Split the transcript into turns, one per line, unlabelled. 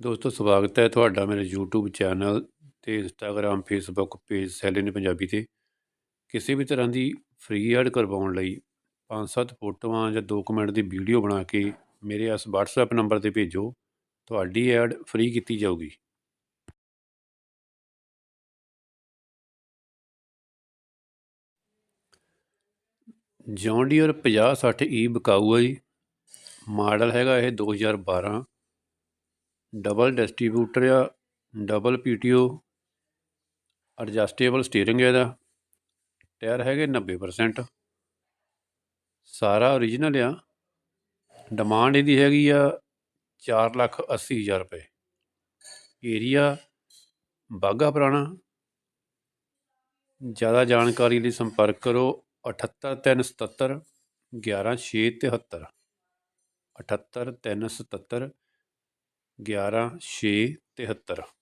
ਦੋਸਤੋ, ਸਵਾਗਤ ਹੈ ਤੁਹਾਡਾ ਮੇਰੇ YouTube ਚੈਨਲ ਤੇ Instagram, Facebook ਪੇਜ ਸੈਲਿਨ ਪੰਜਾਬੀ ਤੇ। ਕਿਸੇ ਵੀ ਤਰ੍ਹਾਂ ਦੀ ਫ੍ਰੀ ਐਡ ਕਰਵਾਉਣ ਲਈ ਪੰਜ ਸੱਤ ਫੋਟੋਆਂ ਜਾਂ 2 ਮਿੰਟ ਦੀ ਵੀਡੀਓ ਬਣਾ ਕੇ ਮੇਰੇ ਇਸ WhatsApp ਨੰਬਰ ਤੇ ਭੇਜੋ, ਤੁਹਾਡੀ ਐਡ ਫ੍ਰੀ ਕੀਤੀ ਜਾਊਗੀ। ਜੌਨ ਡੀਅਰ 50 60 ਈ ਬਕਾਊ ਹੈ ਜੀ। ਮਾਡਲ ਹੈਗਾ ਇਹ 2012 ਡਬਲ ਡਿਸਟਰੀਬਿਊਟਰ ਆ, ਡਬਲ ਪੀਟੀਓ, ਐਡਜਸਟੇਬਲ ਸਟੀਅਰਿੰਗ ਇਹਦਾ, ਟਾਇਰ ਹੈਗੇ 90% ਸਾਰਾ ਓਰੀਜਨਲ ਆ ਡਿਮਾਂਡ ਇਹਦੀ ਹੈਗੀ ਆ 4 ਲੱਖ 80 ਹਜ਼ਾਰ ਰੁਪਏ। ਏਰੀਆ ਬਾਗਾ ਪੁਰਾਣਾ। ਜ਼ਿਆਦਾ ਜਾਣਕਾਰੀ ਲਈ ਸੰਪਰਕ ਕਰੋ 78377 11673 78377 11673